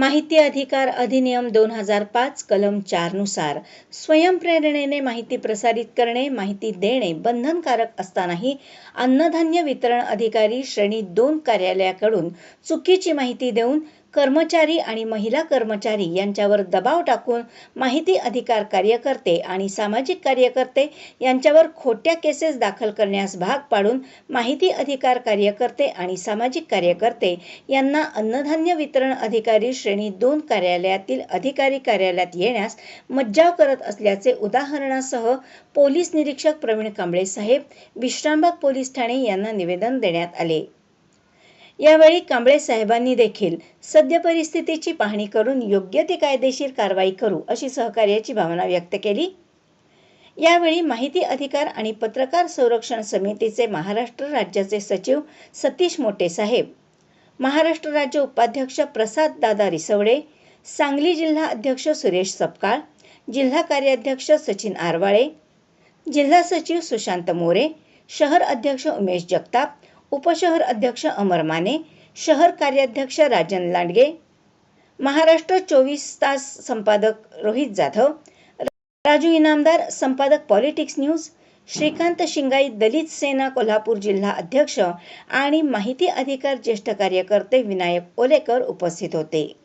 माहिती अधिकार अधिनियम दोन हजार पाच कलम चारनुसार स्वयंप्रेरणेने माहिती प्रसारित करणे माहिती देणे बंधनकारक असतानाही अन्नधान्य वितरण अधिकारी श्रेणी दोन कार्यालयाकडून चुकीची माहिती देऊन कर्मचारी आणि महिला कर्मचारी यांच्यावर दबाव टाकून माहिती अधिकार कार्यकर्ते आणि सामाजिक कार्यकर्ते यांच्यावर खोट्या केसेस दाखल करण्यास भाग पाडून माहिती अधिकार कार्यकर्ते आणि सामाजिक कार्यकर्ते यांना अन्नधान्य वितरण अधिकारी श्रेणी दोन कार्यालयातील अधिकारी कार्यालयात येण्यास मज्जाव करत असल्याचे उदाहरणासह पोलीस निरीक्षक प्रवीण कांबळे साहेब विश्रामबाग पोलीस ठाणे यांना निवेदन देण्यात आले. यावेळी कांबळे साहेबांनी देखील सद्य परिस्थितीची पाहणी करून योग्य ती कायदेशीर कारवाई करू अशी सहकार्याची भावना व्यक्त केली. यावेळी माहिती अधिकार आणि पत्रकार संरक्षण समितीचे महाराष्ट्र राज्याचे सचिव सतीश मोटे साहेब महाराष्ट्र राज्य उपाध्यक्ष प्रसाद दादा रिसवडे सांगली जिल्हा अध्यक्ष सुरेश सपकाळ जिल्हा कार्याध्यक्ष सचिन आरवाळे जिल्हा सचिव सुशांत मोरे शहर अध्यक्ष उमेश जगताप उपशहर अध्यक्ष अमर माने शहर कार्याध्यक्ष राजन लांडगे महाराष्ट्र चोवीस तास संपादक रोहित जाधव राजू इनामदार संपादक पॉलिटिक्स न्यूज श्रीकांत शिंगाई दलित सेना कोल्हापूर जिल्हा अध्यक्ष आणि माहिती अधिकार ज्येष्ठ कार्यकर्ते विनायक ओलेकर उपस्थित होते.